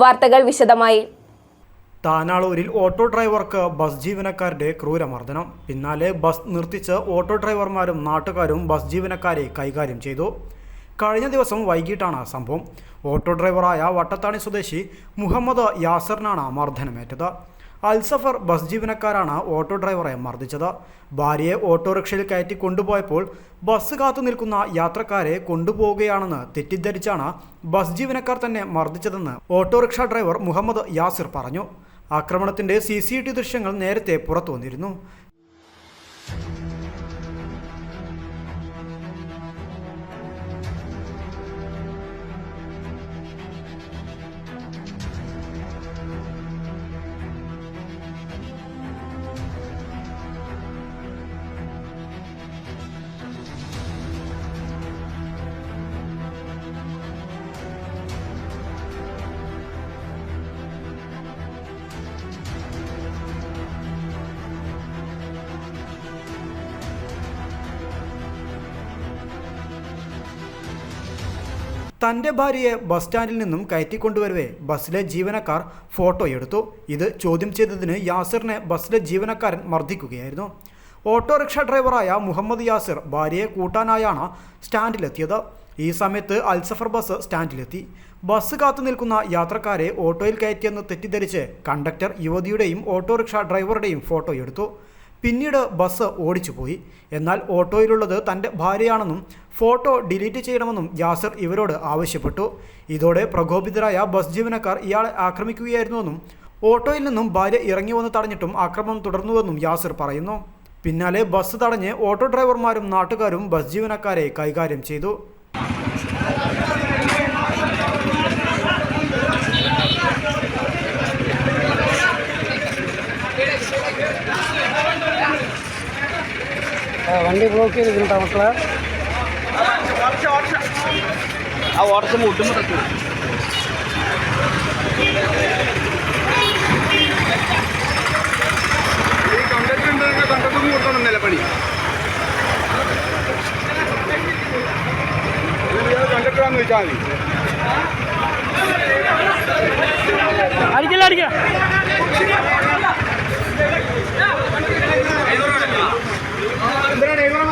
വാർത്തകൾ വിശദമായി. താനാളൂരിൽ ഓട്ടോ ഡ്രൈവർക്ക് ബസ് ജീവനക്കാരുടെ ക്രൂരമർദ്ദനം. പിന്നാലെ ബസ് നിർത്തിച്ച് ഓട്ടോ ഡ്രൈവർമാരും നാട്ടുകാരും ബസ് ജീവനക്കാരെ കൈകാര്യം ചെയ്തു. കഴിഞ്ഞ ദിവസം വൈകിട്ടാണ് സംഭവം. ഓട്ടോ ഡ്രൈവറായ വട്ടത്താണി സ്വദേശി മുഹമ്മദ് യാസറിനാണ് മർദ്ദനമേറ്റത്. അൽസഫർ ബസ് ജീവനക്കാരാണ് ഓട്ടോ ഡ്രൈവറെ മർദ്ദിച്ചത്. ഭാര്യയെ ഓട്ടോറിക്ഷയിൽ കയറ്റി കൊണ്ടുപോയപ്പോൾ ബസ് കാത്തു നിൽക്കുന്ന യാത്രക്കാരെ കൊണ്ടുപോവുകയാണെന്ന് തെറ്റിദ്ധരിച്ചാണ് ബസ് ജീവനക്കാർ തന്നെ മർദ്ദിച്ചതെന്ന് ഓട്ടോറിക്ഷ ഡ്രൈവർ മുഹമ്മദ് യാസിർ പറഞ്ഞു. ആക്രമണത്തിന്റെ സി സി ടി ദൃശ്യങ്ങൾ നേരത്തെ പുറത്തു വന്നിരുന്നു തന്റെ ഭാര്യയെ ബസ് സ്റ്റാൻഡിൽ നിന്നും കയറ്റിക്കൊണ്ടുവരവേ ബസ്സിലെ ജീവനക്കാർ ഫോട്ടോ എടുത്തു. ഇത് ചോദ്യം ചെയ്തതിന് യാസിറിനെ ബസ്സിലെ ജീവനക്കാരൻ മർദ്ദിക്കുകയായിരുന്നു. ഓട്ടോറിക്ഷ ഡ്രൈവറായ മുഹമ്മദ് യാസിർ ഭാര്യയെ കൂട്ടാനായാണ് സ്റ്റാൻഡിലെത്തിയത്. ഈ സമയത്ത് അൽസഫർ ബസ് സ്റ്റാൻഡിലെത്തി. ബസ് കാത്തു നിൽക്കുന്ന യാത്രക്കാരെ ഓട്ടോയിൽ കയറ്റിയെന്ന് തെറ്റിദ്ധരിച്ച് കണ്ടക്ടർ യുവതിയുടെയും ഓട്ടോറിക്ഷ ഡ്രൈവറുടെയും ഫോട്ടോ എടുത്തു. പിന്നീട് ബസ് ഓടിച്ചുപോയി എന്നാൽ ഓട്ടോയിലുള്ളത് തന്റെ ഭാര്യയാണെന്നും ഫോട്ടോ ഡിലീറ്റ് ചെയ്യണമെന്നും യാസർ ഇവരോട് ആവശ്യപ്പെട്ടു. ഇതോടെ പ്രകോപിതരായ ബസ് ജീവനക്കാർ ഇയാളെ ആക്രമിക്കുകയായിരുന്നുവെന്നും ഓട്ടോയിൽ നിന്നും ഭാര്യ ഇറങ്ങി വന്ന് തടഞ്ഞിട്ടും ആക്രമണം തുടർന്നുവെന്നും യാസിർ പറയുന്നു. പിന്നാലെ ബസ് തടഞ്ഞ് ഓട്ടോ ഡ്രൈവർമാരും നാട്ടുകാരും ബസ് ജീവനക്കാരെ കൈകാര്യം ചെയ്തു. വണ്ടി ബ്ലോക്ക് ചെയ്തിട്ടുണ്ട് മക്കളെ. ആ ഓട്ടത്തിൽ മുട്ടുമ്പോൾ തട്ടു. കണ്ടക്ടർ കൊടുക്കണം നിലപ്പണി കണ്ടക്ടറാന്ന് വെച്ചാൽ മതി അടിക്കില്ല അടിക്കില്ല എന്തിനാ ഡ്രൈവറെ മാറ്റി ഏയ് ഏയ്